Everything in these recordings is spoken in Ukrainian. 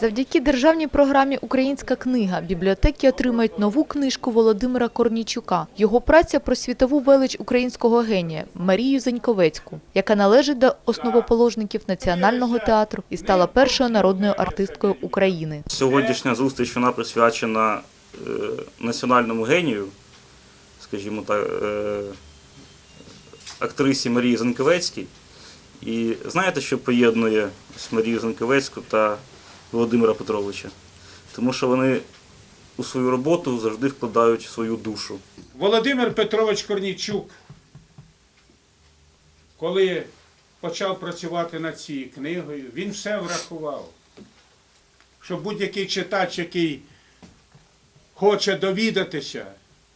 Завдяки державній програмі Українська книга бібліотеки отримають нову книжку Володимира Корнічука. Його праця про світову велич українського генія Марію Заньковецьку, яка належить до основоположників національного театру і стала першою народною артисткою України. Сьогоднішня зустріч вона присвячена е, національному генію, скажімо так, е, актрисі Марії Занковецькій. І знаєте, що поєднує Марію Занковецьку та Володимира Петровича? Тому що вони у свою роботу завжди вкладають свою душу. Володимир Петрович Корнійчук, коли почав працювати над цією книгою, він все врахував, що будь-який читач, який хоче довідатися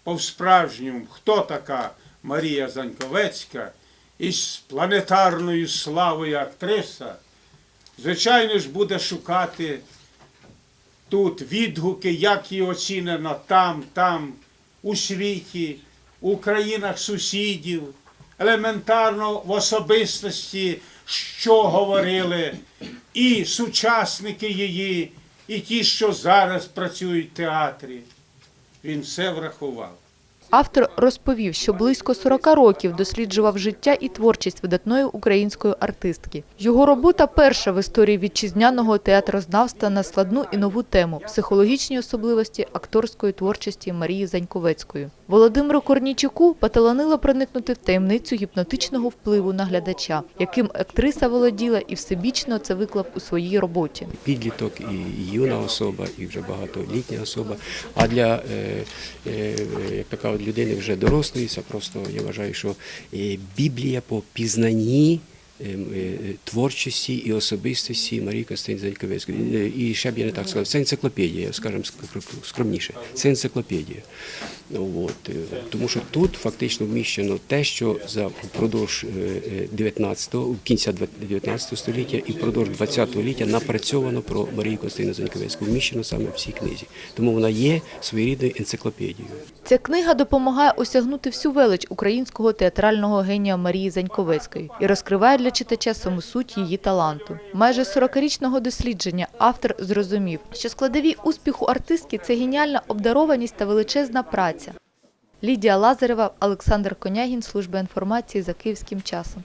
по-справжньому, хто така Марія Заньковецька із планетарною славою актриса, звичайно ж буде шукати тут відгуки, як її оцінено там, там, у світі, у країнах сусідів, елементарно в особистості, що говорили і сучасники її, і ті, що зараз працюють в театрі. Він все врахував. Автор розповів, що близько 40 років досліджував життя і творчість видатної української артистки. Його робота перша в історії вітчизняного театрознавства на складну і нову тему психологічні особливості акторської творчості Марії Заньковецької. Володимиру Корнічуку поталанило проникнути в таємницю гіпнотичного впливу на глядача, яким актриса володіла і всебічно це виклав у своїй роботі. підліток, і юна особа, і вже багатолітня особа. А для е, е, як така людини вже дорослої, це просто я вважаю, що е, Біблія по пізнанні. Творчості і особистості Марії Костянтин Заньковецької. Е, І ще б я не так сказав, це енциклопедія, скажімо ск- скромніше. Це енциклопедія. От, е, тому що тут фактично вміщено те, що за впродовж 19-го, кінця 19 століття і впродовж 20 ліття напрацьовано про Марію Костянтину Заньковецьку. Вміщено саме в цій книзі. Тому вона є своєрідною енциклопедією. Ця книга допомагає осягнути всю велич українського театрального генія Марії Заньковецької і розкриває для читача саму суть її таланту. Майже 40-річного дослідження автор зрозумів, що складові успіху артистки це геніальна обдарованість та величезна праця. Лідія Лазарева, Олександр Конягін, Служба інформації за Київським часом.